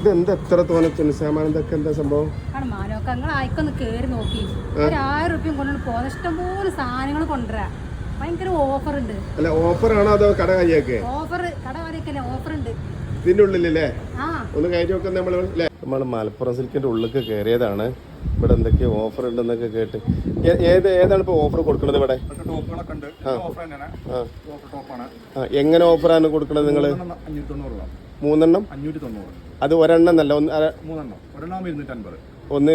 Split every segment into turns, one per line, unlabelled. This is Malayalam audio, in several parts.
ഇത് എന്താ എത്ര തോനെ തുണിസാമാനം ഇതൊക്കെ എന്താ സംഭവം?
ആണ് മാനോക്ക നിങ്ങൾ ആയിക്കൊന്ന് കേറി നോക്കി. ഒരു ആയിരം റുപ്യം കൊണ്ടുകൊണ്ട് പോകുന്ന ഇഷ്ടംപോലെ സാധനങ്ങൾ കൊണ്ടുവരാ. ഭയങ്കര ഓഫർ ഉണ്ട്
അല്ല ഓഫർ ആണോ അതോ കട കയ്യൊക്കെ
ഓഫർ കട വരയ്ക്കല്ലേ ഓഫർ ഉണ്ട്
ഇതിന്റെ ഉള്ളിലല്ലേ?
ആ.
ഒന്ന് കയറ്റി വെക്കാൻ നമ്മൾ നമ്മൾ മലപ്പുറം സിൽക്കിന്റെ ഉള്ളിലേക്ക് കയറിയതാണ്. ഇവിടെ എന്തൊക്കെ ഓഫർ ഉണ്ടെന്നൊക്കെ കേട്ട്. ഏ- ഏത് ഏതാണ് ഇപ്പോൾ ഓഫർ കൊടുക്കുന്നത് ഇവിടെ? എങ്ങനെ ഓഫറാണ് കൊടുക്കുന്നത് നിങ്ങൾ
അഞ്ഞൂറ്റി തൊണ്ണൂറ് രൂപ
മൂന്നെണ്ണം?
അഞ്ഞൂറ്റി തൊണ്ണൂറ്
അത് ഒരെണ്ണം എന്നല്ല ഒന്ന് അര-
മൂന്നെണ്ണം. ഒരെണ്ണം ഇരുന്നൂറ്റൻപത്.
ഒന്ന്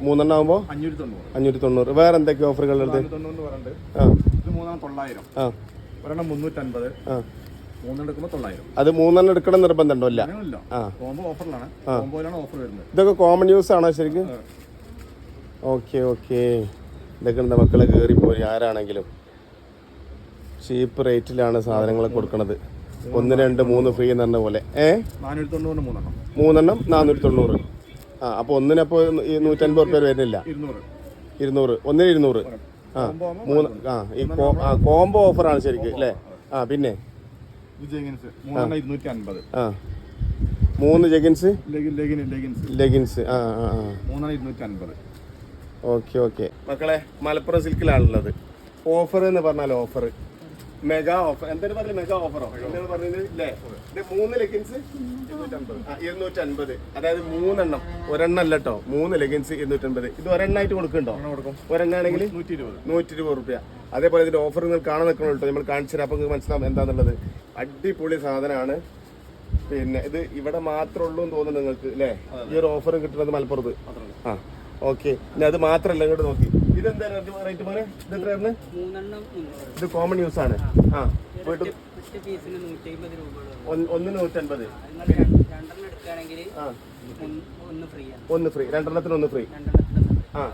മൂന്നെണ്ണം ആകുമ്പോൾ
അഞ്ഞൂറ്റി തൊണ്ണൂറ്
അഞ്ഞൂറ്റി തൊണ്ണൂറ് വേറെ എന്തൊക്കെ ഓഫറുകളുള്ളത്
നാനൂറ്റി തൊണ്ണൂറ് പറയുന്നുണ്ട്.
ആ.
ഇത് മൂന്നെണ്ണം തൊള്ളായിരം.
ആ.
ഒരെണ്ണം മുന്നൂറ്റൻപത്.
ആ.
മൂന്നെണ്ണം എടുക്കുമ്പോൾ തൊള്ളായിരം.
അത് മൂന്നെണ്ണം എടുക്കണം നിർബന്ധമുണ്ടോ? ഇല്ല. ആ.
കോംബോ ഓഫറിലാണ് കോംബോയിലാണ് ഓഫർ വരുന്നത്.
ഇതൊക്കെ കോമൺ യൂസ് ആണോ ശരിക്കും?
ആ.
Okay okay. ഇതൊക്കെ എന്താ മക്കളെ കയറിപ്പോയി ആരാണെങ്കിലും ചീപ്പ് റേറ്റിലാണ് സാധനങ്ങൾ കൊടുക്കുന്നത് ഒന്ന് രണ്ട് മൂന്ന് ഫ്രീ എന്ന് പറഞ്ഞ പോലെ. ഏ?
മൂന്നെണ്ണം.
നാനൂറ്റി തൊണ്ണൂറ് ആ അപ്പോൾ ഒന്നിനപ്പോൾ ഈ നൂറ്റൻപത് റുപ്യ വരുന്നില്ല.
ഇരുന്നൂറ്.
ഒന്നിന് ഇരുന്നൂറ്. ആ
കോംബോ
മൂന്ന് ആ ഈ കോംബോ ഓഫറാണ് ശരിക്കും അല്ലേ? ആ പിന്നെ? ആ. മൂന്ന് jeggings
legging legging leggings
leggings ആ ആ ഓക്കെ ഓക്കെ. മക്കളെ മലപ്പുറം സിൽക്കിലാണുള്ളത് ഓഫർ എന്ന് പറഞ്ഞാൽ ഓഫർ മെഗാ ഓഫർ. എന്താണ് പറഞ്ഞത് മെഗാ ഓഫറോ? എന്താണ് പറഞ്ഞത്? ഇല്ലേ ഇത് മൂന്ന് ലെഗിൻസ് ഇരുന്നൂറ്റി അൻപത് അതായത് മൂന്നെണ്ണം. ഒരെണ്ണം അല്ല കേട്ടോ മൂന്ന് ലെഗിൻസ് ഇരുന്നൂറ്റൻപത് ഇത് ഒരെണ്ണമായിട്ട് കൊടുക്കുന്നുണ്ടോ?
കൊടുക്കും.
ഒരെണ്ണാണെങ്കിൽ
നൂറ്റി ഇരുപത്
നൂറ്റി ഇരുപത് റുപ്യ. അതേപോലെ ഇതിന്റെ ഓഫർ നിങ്ങൾ കാണാൻ നിൽക്കണം കേട്ടോ? നമ്മൾ കാണിച്ചു തരാം. അപ്പോൾ നിങ്ങൾക്ക് മനസ്സിലാവും എന്താന്നുള്ളത്. അടിപൊളി സാധനമാണ്. പിന്നെ ഇത് ഇവിടെ മാത്രമേ ഉള്ളൂ എന്ന് തോന്നുന്നു നിങ്ങൾക്ക് അല്ലേ ഈ ഒരു ഓഫർ കിട്ടുന്നത് മലപ്പുറത്ത്. ആ ഓക്കെ. പിന്നെ അത് മാത്രമല്ല ഇങ്ങോട്ട് നോക്കി. ഇതെന്താ റേറ്റ് പോലെ ഇത് എത്രയായിരുന്നു?
മൂന്നെണ്ണം മുന്നൂറ്.
ഇത് കോമൺ യൂസ് ആണ്. ആ. വീട്ടിൽ ഒന്നിന് നൂറ്റൻപത്.
ഒന്ന് ഫ്രീ ആണ്.
ഒന്ന് ഫ്രീ രണ്ടെണ്ണത്തിന് ഒന്ന് ഫ്രീ
രണ്ടെണ്ണത്തിന്
ആ.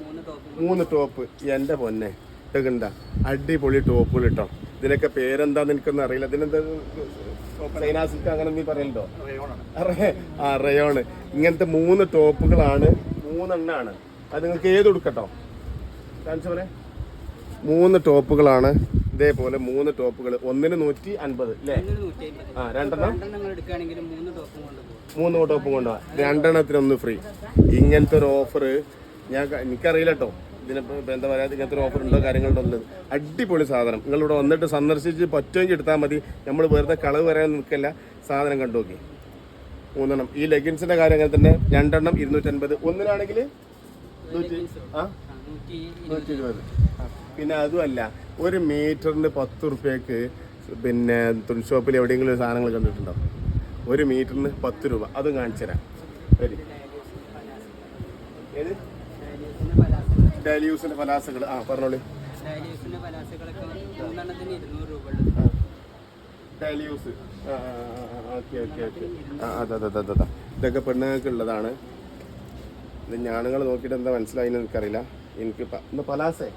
മൂന്ന് ടോപ്പ്
മൂന്ന് ടോപ്പ് എന്റെ പൊന്നെ. ഇട്ടുണ്ട അടിപൊളി ടോപ്പുകൾ ഇട്ടോ ഇതിനൊക്കെ പേരെന്താന്ന് എനിക്കൊന്നും അറിയില്ല. ഇതിനെന്താ ചൈനാസിക്ക് അങ്ങനെ നീ പറയലുണ്ടോ? ആ റയോണ്. ഇങ്ങനത്തെ മൂന്ന് ടോപ്പുകളാണ് മൂന്നെണ്ണാണ്. അത് നിങ്ങൾക്ക് ഏത് കൊടുക്കട്ടോ കാണിച്ചവരെ മൂന്ന് ടോപ്പുകളാണ്. ഇതേപോലെ മൂന്ന് ടോപ്പുകൾ ഒന്നിന് നൂറ്റി അൻപത് അല്ലേ ആ രണ്ടെണ്ണം?
മൂന്ന് ടോപ്പും കൊണ്ടുപോകും.
മൂന്ന് ടോപ്പും കൊണ്ടുപോകാം. രണ്ടെണ്ണത്തിന് ഒന്ന് ഫ്രീ. ഇങ്ങനത്തെ ഒരു ഓഫർ ഞാൻ എനിക്കറിയില്ല കേട്ടോ ഇതിനിപ്പോൾ എന്താ പറയുക ഇങ്ങനത്തെ ഒരു ഓഫർ ഉണ്ടോ കാര്യങ്ങളുണ്ടോ ഉള്ളത് അടിപൊളി സാധനം. നിങ്ങൾ ഇവിടെ വന്നിട്ട് സന്ദർശിച്ച് പറ്റുമെങ്കിൽ എടുത്താൽ മതി. നമ്മൾ വെറുതെ കളവ് വരാൻ നിൽക്കല്ല. സാധനം കണ്ടു നോക്കി. മൂന്നെണ്ണം. ഈ ലെഗിൻസിന്റെ കാര്യം അങ്ങനെ തന്നെ. രണ്ടെണ്ണം ഇരുന്നൂറ്റൻപത്. ഒന്നിനാണെങ്കിൽ നൂറ്റി ആ
നൂറ്റി
ഇരുപത് പിന്നെ അതുമല്ല ഒരു മീറ്ററിന് പത്ത് റുപ്യക്ക് പിന്നെ തുണി ഷോപ്പിൽ എവിടെയെങ്കിലും സാധനങ്ങൾ കണ്ടിട്ടുണ്ടോ ഒരു മീറ്ററിന് പത്ത് രൂപ അതും കാണിച്ചു തരാം ശരി ഏത്
പലാസകൾ
ആ പറഞ്ഞോളൂ ഡാലിയൂസ് ഓക്കെ ഓക്കെ ഓക്കെ ആ അതെ അതെ അതെ അതെ ഇതൊക്കെ പെണ്ണുങ്ങൾക്ക് ഉള്ളതാണ് ഇത് ഞാനുങ്ങൾ നോക്കിയിട്ട് എന്താ മനസ്സിലായി എനിക്കറിയില്ല. എനിക്ക് എന്താ പലാസേ?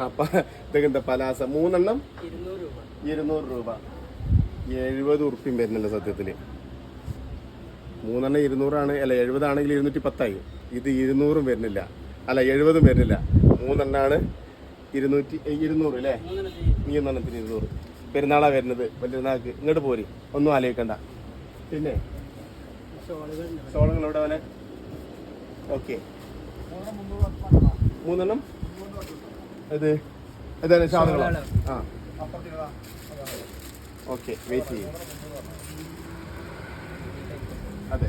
ആ ഇതൊക്കെ എന്താ പലാസ? മൂന്നെണ്ണം?
ഇരുന്നൂറ് രൂപ.
എഴുപത് ഉറുപ്പ്യം വരുന്നില്ല സത്യത്തിൽ മൂന്നെണ്ണം ഇരുന്നൂറാണ് അല്ല എഴുപതാണെങ്കിൽ ഇരുന്നൂറ്റി പത്തായി ഇത് ഇരുന്നൂറും വരുന്നില്ല. അല്ല എഴുപതും വരുന്നില്ല. മൂന്നെണ്ണാണ് ഇരുന്നൂറ്റി ഇരുന്നൂറ് അല്ലേ?
മൂന്നെണ്ണത്തിന്
ഇരുന്നൂറ്. പെരുന്നാളാ വരുന്നത്. വലിയനാൾക്ക് ഇങ്ങോട്ട് പോരി. ഒന്നും ആലോചിക്കണ്ട. പിന്നെ?
ഷോളുകളുണ്ട്
സോളങ്ങൾ എവിടെ വനെ ഓക്കെ. മൂന്നെണ്ണം ഇത് ഇതാണ് ഷാളുകളോ ആ. ഓക്കെ വെയിറ്റ് ചെയ്യും. അതെ.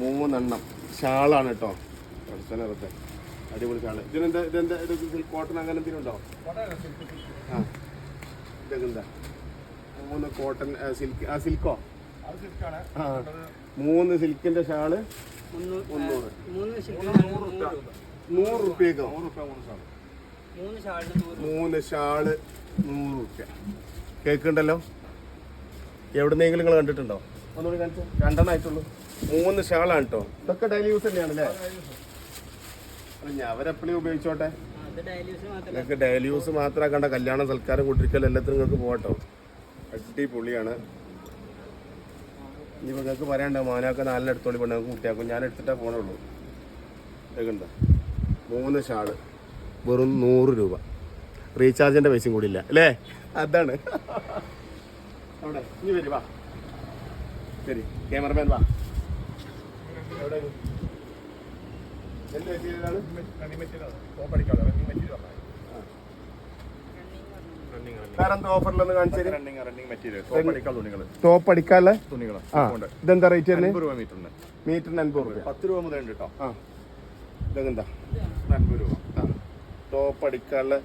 മൂന്നെണ്ണം. ഷാളാണ് കേട്ടോ പ്രശ്നത്തെ അടിപൊളി ഷാൾ. ഇതിനെന്താ ഇതെന്താ ഇത് സിൽക്ക് കോട്ടൺ അങ്ങനെ എന്തെങ്കിലും ഉണ്ടോ? ആ. ഇതൊക്കെ എന്താ മൂന്ന് കോട്ടൺ സിൽക്ക് ആ സിൽക്കോ ആ. മൂന്ന് സിൽക്കിന്റെ ഷാൾ
മുന്നൂറ്. നൂറ്
റുപ്യക്കോ
മൂന്ന് ഷാൾ നൂറ്
റുപ്യ കേക്കുണ്ടല്ലോ എവിടുന്നെങ്കിലും നിങ്ങൾ കണ്ടിട്ടുണ്ടോ? ഒന്നുകൂടി കാണിച്ചു. മൂന്ന് ഷാളാണ് കേട്ടോ. ഇതൊക്കെ ഡെയിലി യൂസ് തന്നെയാണല്ലേ? അല്ല ഞാൻ അവരെപ്പോഴും ഉപയോഗിച്ചോട്ടെ? നിങ്ങൾക്ക് ഡെയിലി യൂസ് മാത്രം. കണ്ട കല്യാണം സൽക്കാരം കുട്ടിരിക്കൽ എല്ലാത്തിനും നിങ്ങൾക്ക് പോകട്ടോ അടിപൊളിയാണ്. ഇനി നിങ്ങൾക്ക് പറയണ്ട മാനാക്ക നാലിന് എടുത്തോളി പെണ്ണു കുട്ടിയാക്കും. ഞാൻ എടുത്തിട്ടേ പോണുള്ളൂ. കേൾക്കണ്ട മൂന്ന് ഷാൾ. വെറും നൂറ് രൂപ. റീചാർജിന്റെ പൈസയും കൂടി ഇല്ല. അല്ലേ? അതാണ്. അവിടെ ഇനി വരും വാ. ശരി ക്യാമറമാൻ വാ. എവിടെ? എന്ത് പറ്റിയതാണ്
റണ്ണിങ് റണ്ണിങ് മെറ്റീരിയൽ ടോപ്പ് അടിക്കാൻ തുണികൾ
ടോപ്പ് അടിക്കാനുള്ള
തുണികൾ
ഇതെന്താ റേറ്റ് തന്നെ
മീറ്ററിന്
അൻപത് രൂപ.
പത്ത് രൂപ മുതൽ ഉണ്ട് കേട്ടോ
ആ. ഇതെന്താ?
അൻപത് രൂപ.
ടോപ്പ് അടിക്കാനുള്ള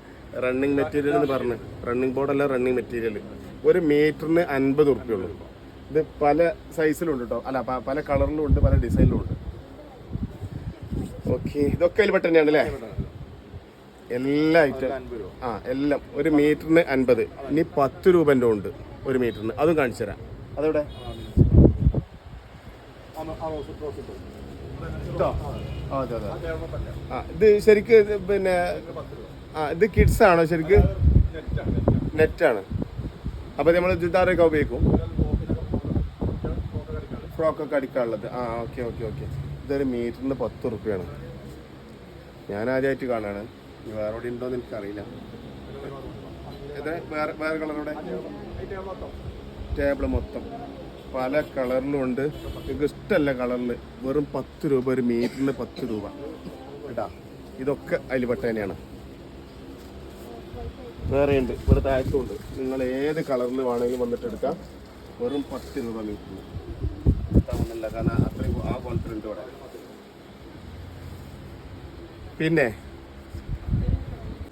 റണ്ണിങ് മെറ്റീരിയൽ എന്ന് പറഞ്ഞു. റണ്ണിങ് ബോർഡല്ല റണ്ണിങ് മെറ്റീരിയൽ ഒരു മീറ്ററിന് അൻപത് ഉറുപ്പ്യ ഉള്ളൂ ഇത് പല സൈസിലുണ്ട് കേട്ടോ അല്ല പല കളറിലും ഉണ്ട് പല ഡിസൈനിലും ഉണ്ട്. ഓക്കെ ഇതൊക്കെ അതിൽ പെട്ടെന്നെയാണ് അല്ലേ എല്ലാ ഐറ്റം ആ എല്ലാം. ഒരു മീറ്ററിന് അൻപത്. ഇനി പത്ത് രൂപന്റെ ഉണ്ട് ഒരു മീറ്ററിന്. അതും കാണിച്ചു തരാം. അതെവിടെ? ഇതോ? ആ, അതെ അതെ ആ ഇത് ശരിക്ക് പിന്നെ ആ ഇത് കിഡ്സ് ആണോ ശരിക്ക്? നെറ്റാണ് അപ്പോൾ നമ്മൾ ചുരിദാറൊക്കെ ഉപയോഗിക്കും. ഫ്രോക്കൊക്കെ അടിക്കാനുള്ളത്. ആ ഓക്കെ ഓക്കെ ഓക്കെ ഇതൊരു മീറ്ററിന് പത്ത് റുപ്യാണ്. ഞാൻ ആദ്യമായിട്ട് കാണാണ്. ഇനി വേറെ എവിടെ ഉണ്ടോയെന്ന് എനിക്കറിയില്ല. എത്ര? വേറെ വേറെ കളറോടെ ടേബിൾ മൊത്തം. പല കളറിലും ഉണ്ട്. നിങ്ങൾക്ക് ഇഷ്ടമല്ല കളറിൽ വെറും പത്ത് രൂപ ഒരു മീറ്ററിന് പത്ത് രൂപ. കേട്ടാ? ഇതൊക്കെ അതിൽ പെട്ട തന്നെയാണ്. വേറെ ഉണ്ട്. ഇവിടെ താഴത്തുണ്ട് നിങ്ങൾ ഏത് കളറിൽ വേണമെങ്കിലും വന്നിട്ട് എടുക്കാം. വെറും പത്ത് രൂപ മീറ്ററിന് കാരണം അത്രയും ആ കോൺഫിഡന്റ് ഇവിടെ. പിന്നെ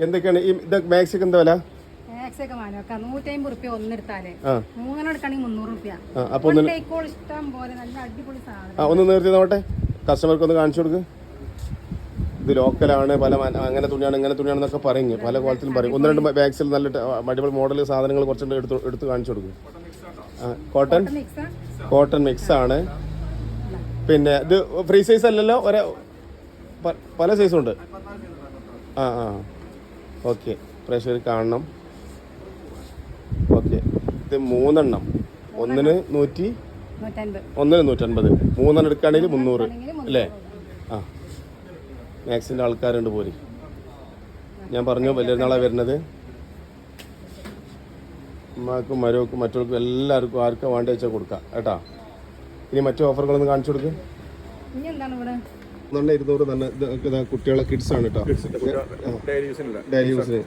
എന്തൊക്കെയാണ് ഈ ഇത് മാക്സിക്ക് എന്താ വില?
നൂറ്റമ്പത് റുപ്യ ഒന്നെടുത്താലേ മൂന്നെണ്ണം മുന്നൂറ് റുപ്യ. ഇഷ്ടം പോലെ നല്ല അടിപൊളി സാധനം.
ഒന്ന് നിർത്തി നോട്ടെ കസ്റ്റമർക്ക് ഒന്ന് കാണിച്ചു കൊടുക്ക്. ഇത് ലോക്കലാണ് പല അങ്ങനെ തുണിയാണ് ഇങ്ങനെ തുണിയാണെന്നൊക്കെ പറയുന്നത് പല കോലത്തിലും പറയും. ഒന്ന് രണ്ട് ബാഗ്സിൽ നല്ല അടിപൊളി മോഡൽ സാധനങ്ങൾ കുറച്ചുണ്ട് എടുത്ത് എടുത്ത് കാണിച്ചു കൊടുക്കും. കോട്ടൺ കോട്ടൺ മിക്സ് ആണ്. പിന്നെ ഇത് ഫ്രീ സൈസ് അല്ലല്ലോ? ഒരേ പല സൈസും ഉണ്ട്. ആ ആ. ഓക്കെ. പ്രേക്ഷകർ കാണണം. ഓക്കെ. ഇത് മൂന്നെണ്ണം. ഒന്നിന് നൂറ്റി ഒന്നിന് നൂറ്റൻപത്. മൂന്നെണ്ണം എടുക്കുകയാണെങ്കിൽ മുന്നൂറ്. അല്ലേ? ആ. മാക്സിന്റെ ആൾക്കാരുണ്ട് പോരി. ഞാൻ പറഞ്ഞു വലിയ നാളാണ് വരുന്നത്. അമ്മക്കും മരവക്കും മറ്റവർക്കും എല്ലാവർക്കും ആർക്കും വേണ്ട വെച്ചാൽ കൊടുക്കാം. കേട്ടാ? ഇനി മറ്റു ഓഫറുകളൊന്ന് കാണിച്ചു കൊടുക്കും. നല്ല ഇരുന്നൂറ് തന്നെ കുട്ടികളെ കിഡ്സ് ആണ് കേട്ടോ
ഡെയിലി
യൂസിന്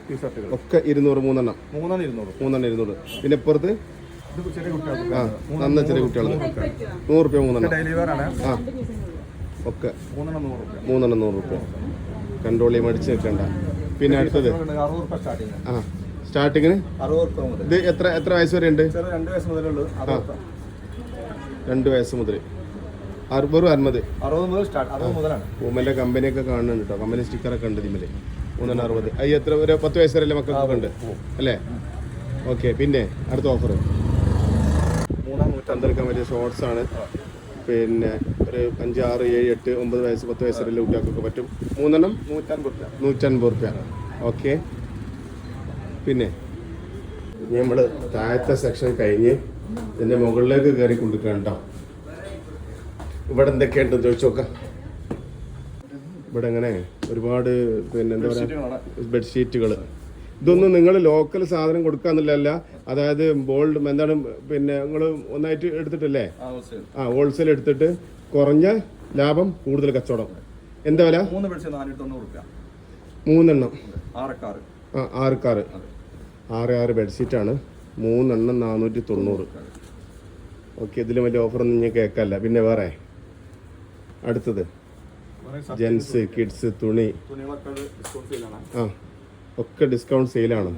ഒക്കെ ഇരുന്നൂറ് മൂന്നെണ്ണം. മൂന്നെണ്ണം ഇരുന്നൂറ്. പിന്നെ ഇപ്പുറത്ത്? ആ നന്ന ചെറിയ കുട്ടികൾ നൂറ് റുപ്യ മൂന്നെണ്ണം. ആ. ഒക്കെ.
മൂന്നെണ്ണം നൂറ് രൂപ.
മൂന്നെണ്ണം നൂറ് റുപ്യ കൺട്രോൾ മടിച്ച് വെക്കണ്ട. പിന്നെ അടുത്തത്? ആ. സ്റ്റാർട്ടിങ്ങിന്
മുതൽ.
ഇത് എത്ര എത്ര വയസ്സ് വരെ ഉണ്ട്?
രണ്ട് വയസ്സ് മുതലുള്ളൂ അറുപത്
അറുപത്
മുതൽ സ്റ്റാർട്ട് അറുപത് മുതലാണ്.
കമ്പനിയൊക്കെ കാണുന്നുണ്ട് കേട്ടോ. കമ്പനി സ്റ്റിക്കറൊക്കെ ഉണ്ട് ഇതിമൽ മൂന്നെണ്ണം അറുപത്. അയ്യ എത്ര ഒരു പത്ത് വയസ്സ് വരെയല്ലേ മക്കൾക്കൊക്കെ ഉണ്ട്? അല്ലേ? ഓക്കെ പിന്നെ അടുത്ത ഓഫർ
മൂന്നാം
വലിയ പറ്റിയ ഷോർട്സ് ആണ് പിന്നെ ഒരു അഞ്ച് ആറ് ഏഴ് എട്ട് ഒമ്പത് വയസ്സ് പത്ത് വയസ്സ് വരെയുള്ള കുട്ടികൾക്കൊക്കെ പറ്റും. മൂന്നെണ്ണം?
നൂറ്റൻപത്
നൂറ്റൻപത് റുപ്യ. ഓക്കെ. പിന്നെ നമ്മൾ താഴത്തെ സെക്ഷൻ കഴിഞ്ഞ് ഇതിന്റെ മുകളിലേക്ക് കയറി കൊണ്ടിരിക്കണം കേട്ടോ. ഇവിടെ എന്തൊക്കെയുണ്ട് ചോദിച്ചു നോക്കാം. ഇവിടെ എങ്ങനെ ഒരുപാട് പിന്നെ എന്താ പറയുക ബെഡ്ഷീറ്റുകൾ ഇതൊന്നും നിങ്ങൾ ലോക്കൽ സാധനം കൊടുക്കാന്നില്ലല്ല അതായത് ബോൾഡ് എന്താണ് പിന്നെ നിങ്ങൾ ഒന്നായിട്ട് എടുത്തിട്ടല്ലേ?
ആ ഹോൾസെയിൽ
എടുത്തിട്ട് കുറഞ്ഞ ലാഭം കൂടുതൽ കച്ചവടം. എന്താ വില? മൂന്നെണ്ണം. ആ ആറ് കാറ് ആറ് ആറ് ബെഡ്ഷീറ്റാണ് മൂന്നെണ്ണം നാനൂറ്റി തൊണ്ണൂറ്. ഓക്കെ ഇതിലും വലിയ ഓഫറൊന്നും ഞാൻ കേൾക്കല്ല. പിന്നെ വേറെ? അടുത്തത്. ജെൻസ് കിഡ്സ് തുണി. ആ. ഒക്കെ ഡിസ്കൗണ്ട് സെയിലാണ്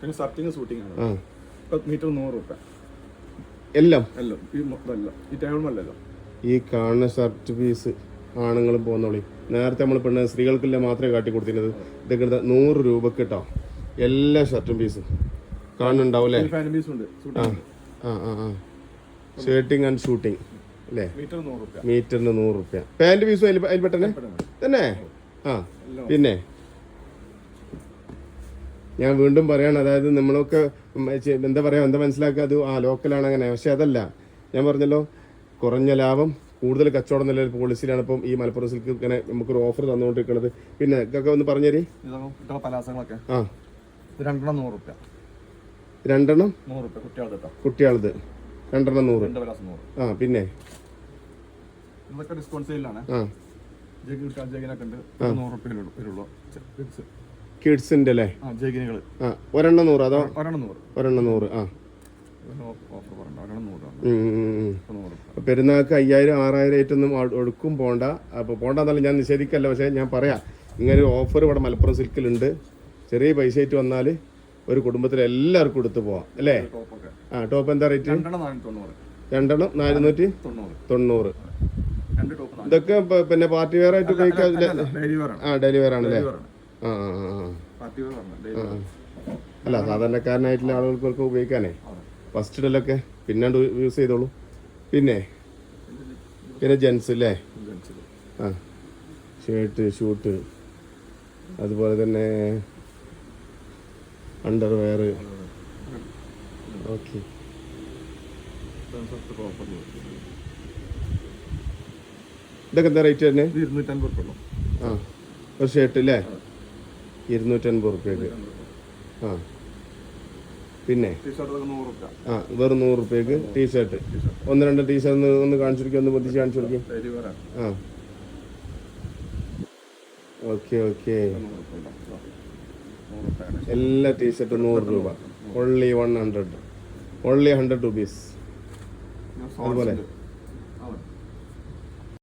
പിന്നെ ഷർട്ടിങ് ഷൂട്ടിംഗ് ആണ്.
ആ.
മീറ്റർ നൂറ് രൂപ
എല്ലാം?
എല്ലാം. ഈ ഈ
ഈ കാണുന്ന ഷർട്ട് പീസ് ആണുങ്ങളും പോകുന്നോളി. നേരത്തെ നമ്മൾ പെണ്ണ് സ്ത്രീകൾക്കെല്ലാം മാത്രമേ കാട്ടി കൊടുത്തിരുന്നത്? ഇതൊക്കെ നൂറ് രൂപക്ക് കേട്ടോ എല്ലാ ഷർട്ടും പീസും കാണുന്നുണ്ടാവും അല്ലേ? ആ. ആ ആ ഷർട്ടിങ് ആൻഡ് ഷൂട്ടിങ് അല്ലേ? മീറ്ററിന് നൂറ് റുപ്യ. പാന്റ് പീസും അതിൽ അതിൽപ്പെട്ടന്നെ തന്നെ? ആ പിന്നെ? ഞാൻ വീണ്ടും പറയാണ് അതായത് നമ്മളൊക്കെ എന്താ പറയാ എന്താ മനസ്സിലാക്കുക? അത് ആ ലോക്കലാണ് അങ്ങനെ. പക്ഷെ അതല്ല. ഞാൻ പറഞ്ഞല്ലോ കുറഞ്ഞ ലാഭം കൂടുതൽ കച്ചവടം എന്നുള്ള ഒരു പോളിസിയിലാണ് ഇപ്പം ഈ മലപ്പുറം സിൽക്ക് ഇങ്ങനെ നമുക്കൊരു ഓഫർ തന്നുകൊണ്ടിരിക്കുന്നത്. പിന്നെ ഇതൊക്കെ ഒന്ന് പറഞ്ഞേരി.
പലാസങ്ങളൊക്കെ.
ആ.
രണ്ടെണ്ണം നൂറ്
രണ്ടെണ്ണം?
നൂറ് രൂപ കുട്ടികളുടെ കേട്ടോ
കുട്ടികളത് രണ്ടെണ്ണം നൂറ്. ആ പിന്നെ?
ഇതൊക്കെ ഡിസ്കൗണ്ട് സെയിലാണ്
ആ.
ജഗി കിട്ടാൻ ജഗിനൊക്കെ ഉണ്ട് നൂറ് റുപ്യ വരുള്ളൂ
അല്ലേ?
ജഗിനികൾ
ഒരെണ്ണം നൂറ് അതോ?
ഒരെണ്ണം നൂറ്.
ഒരെണ്ണം നൂറ് ആ. അപ്പൊ പെരുന്നാൾക്ക് അയ്യായിരം ആറായിരം ആയിട്ടൊന്നും ഒടുക്കും പോണ്ട. അപ്പോൾ പോണ്ടെന്നല്ല ഞാൻ നിഷേധിക്കല്ല പക്ഷേ ഞാൻ പറയാം ഇങ്ങനെ ഒരു ഓഫർ ഇവിടെ മലപ്പുറം സിൽക്കിലുണ്ട്. ചെറിയ പൈസ ആയിട്ട് വന്നാൽ ഒരു കുടുംബത്തിൽ എല്ലാവർക്കും എടുത്തു പോവാം അല്ലേ? ആ ടോപ്പ് എന്താ റേറ്റ്
രണ്ടെണ്ണം നാനൂറ്റി തൊണ്ണൂറ്. തൊണ്ണൂറ്
തൊണ്ണൂറ്
രണ്ട് ടോപ്പ് നാനൂറ്.
ഇതൊക്കെ പിന്നെ പാർട്ടി വെയർ ആയിട്ട് ഉപയോഗിക്കാം
അല്ല, ഡെയിലി വെയർ
ആ ഡെലിവറി ആണല്ലേ?
ആണ്.
ആ ആ ആ, ആ.
ആണ്
അല്ല സാധാരണക്കാരനായിട്ടുള്ള ആളുകൾക്കൊക്കെ ഉപയോഗിക്കാനേ? ഫസ്റ്റ് ഇടലൊക്കെ പിന്നെ യൂസ് ചെയ്തോളൂ. പിന്നെ? പിന്നെ ജെൻസ് അല്ലേ ആ. ഷർട്ട് ഷൂട്ട് അതുപോലെ തന്നെ അണ്ടർവെയർ ഓക്കെ
ഓഫർ
ഇതൊക്കെ എന്താ റേറ്റ് തന്നെ
ഇരുന്നൂറ്റൻപത് റുപ്യ
ആ. ഒരു ഷർട്ട് അല്ലേ ഇരുന്നൂറ്റൻപത് റുപ്യക്ക് ആ. പിന്നെ? ആ വെറും നൂറ് റുപ്യക്ക് ടീഷർട്ട് ഒന്ന് രണ്ട് ടീഷർട്ട് ഒന്ന് ഒന്ന് കാണിച്ചിരിക്കും ഒന്ന് പൊതിച്ച് കാണിച്ചു കൊടുക്കും
ഡെയിലി വെയർ ആണ്
ആ. Okay okay. എല്ലാ ടീഷർട്ടും നൂറ് രൂപ. Only one hundred only hundred rupees അതുപോലെ.